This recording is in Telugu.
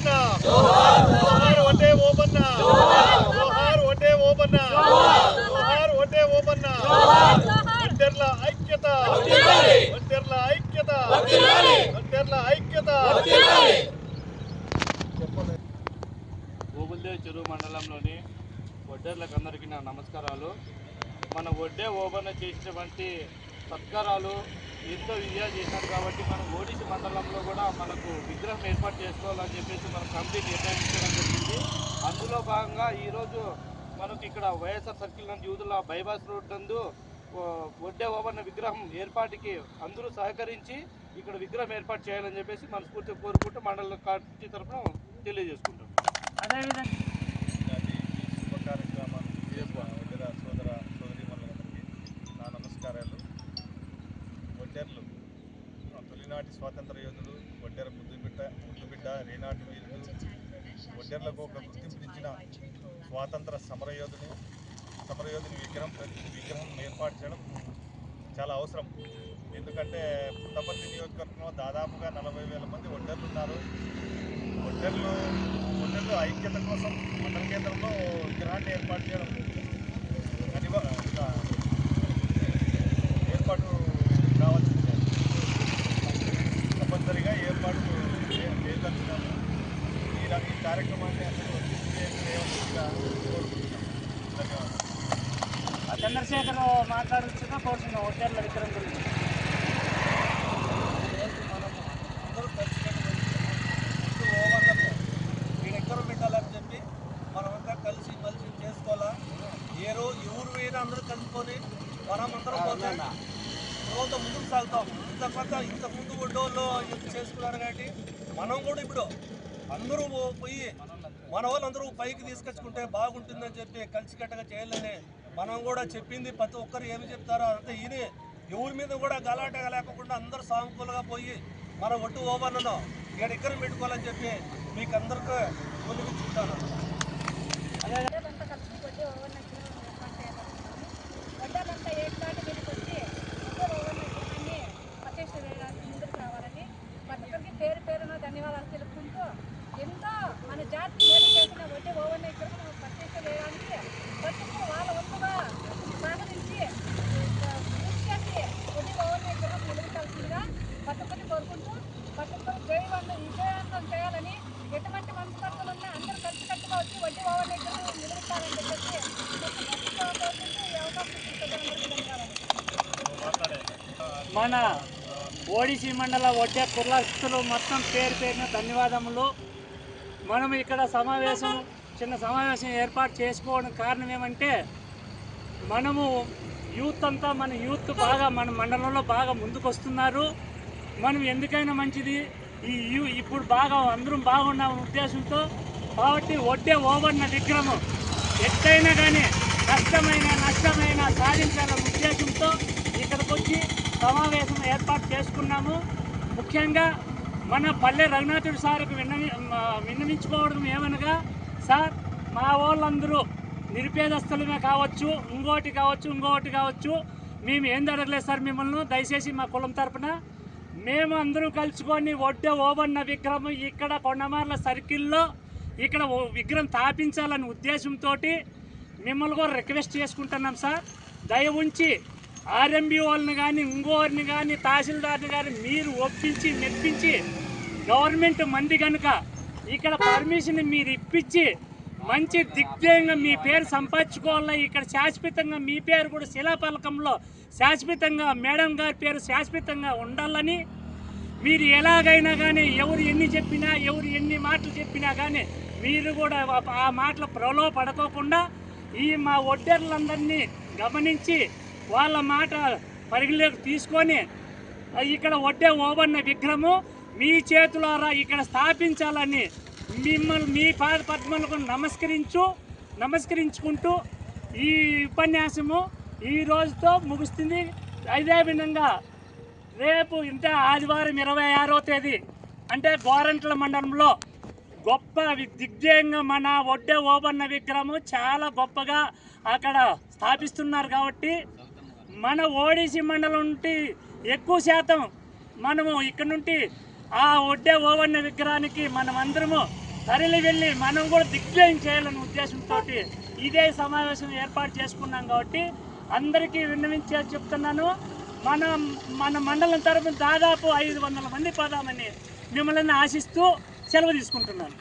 వడ్డే ఓబన్న. జోహార్ వడ్డే ఓబన్న. జోహార్ వడ్డే ఓబన్న. జోహార్ వడ్డే ఓబన్న. ఒంటెర్ల ఐక్యత. ఒంటెర్ల ఐక్యత. ఒంటెర్ల ఐక్యత. ఓబుల్దేవ్ చెరువు మండలంలోని వడ్డేర్లకు అందరికీ నా నమస్కారాలు. మన వడ్డే ఓబన్న చేసినటువంటి సత్కారాలు ఎంతో విజయాలు చేసినారు కాబట్టి మన ఓడిసి మండలంలో కూడా మనకు విగ్రహం ఏర్పాటు చేసుకోవాలని చెప్పేసి మనం కమిటీ నిర్ణయించడం జరిగింది. అందులో భాగంగా ఈరోజు మనకు ఇక్కడ వైఎస్ఆర్ సర్కిల్ నందు యూదుల బైపాస్ రోడ్ నందు వడ్డే ఓబన్న విగ్రహం ఏర్పాటుకి అందరూ సహకరించి ఇక్కడ విగ్రహం ఏర్పాటు చేయాలని చెప్పేసి మనస్ఫూర్తిగా కోరుకుంటూ మండల పార్టీ తరఫున తెలియజేసుకుంటాం అదేవిధంగా ఈనాటి ఈ శుభ కార్యక్రమాన్ని చేసిన వడ్డెర సోదర సోదరీమణులందరికీ నా నమస్కారాలు వడ్డెర్లు ఈనాటి స్వాతంత్ర యోధుడు వడ్డెర ముద్దుబిడ్డ ముద్దుబిడ్డ రేనాటి వీరుడు వడ్డెర్లకు ఒక గుర్తింపునిచ్చిన స్వాతంత్ర సమరయోధుని సమరయోధుని విగ్రహం విగ్రహం ఏర్పాటు చేయడం చాలా అవసరం. ఎందుకంటే పుట్టపర్తి నియోజకవర్గంలో దాదాపుగా నలభై వేల మంది వడ్డెర్లు ఉన్నారు. ఒడ్డర్లు ఒడ్డర్లు ఐక్యత కోసం మండల కేంద్రంలో విగ్రహాన్ని ఏర్పాటు చేయడం అనివ ఏర్పాటు కార్యక్రమాన్ని అందరూ చేయవలసిందిగా కోరుకుంటున్నాం. ధన్యవాదాలు ఆ చంద్రశేఖర్ మాట్లాడుతున్నా కోరుతున్నాం హోటళ్ళ విగ్రహం గురించి మనము అందరూ కలిసి ముందు ఓవర్లకు వీళ్ళెక్కరూ పెట్టాలని చెప్పి మనమంతా కలిసి మలిసి చేసుకోవాలా? ఏ రోజు ఎవరు పోయినా అందరూ కలుసుకొని మనం అందరం పోతే రోజు ముందుకు సాగుతాం. ఇంత కొత్త ఇంత ముందు ఉండోళ్ళు చేసుకున్నారు కాబట్టి మనం కూడా ఇప్పుడు అందరూ పో- పోయి మన వాళ్ళందరూ పైకి తీసుకొచ్చుకుంటే బాగుంటుందని చెప్పి కలిసికట్టుగా చేయాలని మనం కూడా చెప్పింది ప్రతి ఒక్కరు ఏమి చెప్తారో అంతే ఇది ఎవరి మీద కూడా గలాటగా లేకుండా అందరూ సానుకూలంగా పోయి మన ఒట్టు ఓవన్నను ఇక్కడ ఇక్కడ పెట్టుకోవాలని చెప్పి మీకు అందరికీ కొనిపించుకుంటాను వడ్డలంతా కలిసి వడ్డీ ఓవర్ విగ్రహం ఏర్పాటు చేయాలనుకున్నాము వడ్డలంతా ఏర్పాటు మీదకి వచ్చి వడ్డీ ఓవర్ విగ్రహాన్ని ప్రతిష్ట వేయడానికి ముందుకు రావాలని ప్రతి ఒక్కరికి పేరు పేరున ధన్యవాదాలు తెలుపుకుంటూ ఎంతో మన చేసిన వడ్డీ ఓవర్ విగ్రహం ప్రతిష్ట వేయడానికి ప్రతి ఒక్కరు వాళ్ళ వంతుగా సహకరించి వడ్డీ ఓవర్ విగ్రహం నిలబెట్టాల్సిందిగా ప్రతి ఒక్కరిని కోరుకుంటూ ప్రతి ఒక్కరు విజయవంతం చేయాలని ఎటువంటి మనస్పర్ధలు ఉన్నా అందరూ వచ్చి వడ్డీ ఓవర్ విగ్రహం నిలబెట్టాలని చెప్పేసి కోరుకుంటూ ఈ అవకాశం మన ఓడిసి మండల వడ్డే కులస్తులు మొత్తం పేరు పేరున ధన్యవాదములు. మనం ఇక్కడ సమావేశం చిన్న సమావేశం ఏర్పాటు చేసుకోవడం కారణం ఏమంటే మనము యూత్ అంతా మన యూత్ బాగా మన మండలంలో బాగా ముందుకు వస్తున్నారు మనం ఎందుకైనా మంచిది? ఈ యూ ఇప్పుడు బాగా అందరం బాగున్నాం ఉద్దేశంతో కాబట్టి వడ్డే ఓవన్న విగ్రహం ఎట్టయినా కానీ కష్టమైన నష్టమైన సాధించాలన్న ఉద్దేశంతో ఇక్కడికి వచ్చి సమావేశం ఏర్పాటు చేసుకున్నాము. ముఖ్యంగా మన పల్లె రఘునాథుడు సార్కు విన్న మ- విన్నవించుకోవడం ఏమనగా సార్ మా వాళ్ళందరూ నిరుపేదస్తులమే కావచ్చు ఇంకోటి కావచ్చు ఇంకోటి కావచ్చు మేము ఏం జరగలేదు సార్ మిమ్మల్ని దయచేసి మా కులం తరపున. మేము అందరూ కలుసుకొని ఒడ్డే ఓబన్న విగ్రహం ఇక్కడ కొండమార్ల సర్కిల్లో ఇక్కడ విగ్రహం స్థాపించాలనే ఉద్దేశంతో మిమ్మల్ని కూడా రిక్వెస్ట్ చేసుకుంటున్నాం సార్. దయ ఉంచి ఆర్ఎంబి వాళ్ళని కానీ ఇంకోరిని కానీ తహసీల్దార్ని కానీ మీరు ఒప్పించి మెప్పించి గవర్నమెంట్ మంది కనుక ఇక్కడ పర్మిషన్ మీరు ఇప్పించి మంచి దిగ్జయంగా మీ పేరు సంపాదించుకోవాలా ఇక్కడ శాశ్వతంగా మీ పేరు కూడా శిలాఫలకంలో శాశ్వతంగా మేడం గారి పేరు శాశ్వతంగా ఉండాలని మీరు ఎలాగైనా కానీ ఎవరు ఎన్ని చెప్పినా ఎవరు ఎన్ని మాటలు చెప్పినా కానీ మీరు కూడా ఆ- మాటలు ప్రలో పడుకోకుండా ఈ మా ఒడ్డర్లందరినీ గమనించి వాళ్ళ మాట పరిగణలోకి తీసుకొని ఇక్కడ ఒడ్డే ఓబన్న విగ్రహము మీ చేతులారా ఇక్కడ స్థాపించాలని మిమ్మల్ని మీ పాద పద్మలకు నమస్కరించు నమస్కరించుకుంటూ ఈ ఉపన్యాసము ఈ రోజుతో ముగుస్తుంది. అదే విధంగా రేపు ఇంత ఆదివారం ఇరవై ఆరో తేదీ అంటే గోరంట్ల మండలంలో గొప్ప దిగ్జయంగా మన ఒడ్డే ఓబన్న విగ్రహము చాలా గొప్పగా అక్కడ స్థాపిస్తున్నారు కాబట్టి మన ఓడిసి మండలం నుండి ఎక్కువ శాతం మనము ఇక్కడ నుండి ఆ ఒడ్డే ఓవన్న విగ్రహానికి మనం అందరము తరలి వెళ్ళి మనం కూడా దిగ్జయం చేయాలనే ఉద్దేశంతో ఇదే సమావేశం ఏర్పాటు చేసుకున్నాం కాబట్టి అందరికీ విన్నవించే చెప్తున్నాను. మన మన మండలం తరపున దాదాపు ఐదు వందల మంది పదామని మిమ్మల్ని ఆశిస్తూ సెలవు తీసుకుంటున్నాను.